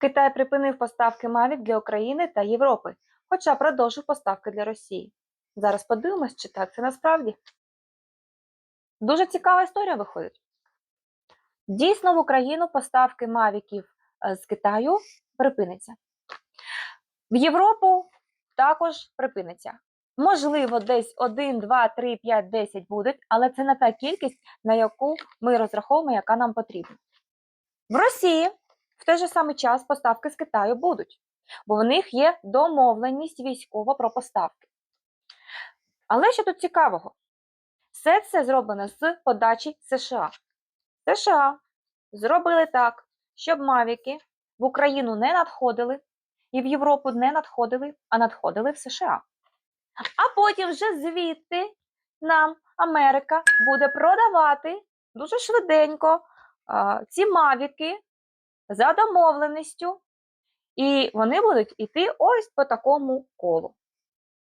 Китай припинив поставки Mavic для України та Європи, хоча продовжив поставки для Росії. Зараз подивимось, чи так це насправді. Дуже цікава історія виходить. Дійсно, в Україну поставки мавіків е, з Китаю припиняться. В Європу також припиниться. Можливо, десь 1, 2, 3, 5, 10 будуть, але це не та кількість, на яку ми розраховуємо, яка нам потрібна. В Росії той же самий час поставки з Китаю будуть, бо в них є домовленість військова про поставки. Але що тут цікавого? Все це зроблено з подачі США. США зробили так, щоб мавіки в Україну не надходили і в Європу не надходили, а надходили в США. А потім вже звідти нам Америка буде продавати дуже швиденько а, ці мавіки за домовленістю, і вони будуть йти ось по такому колу.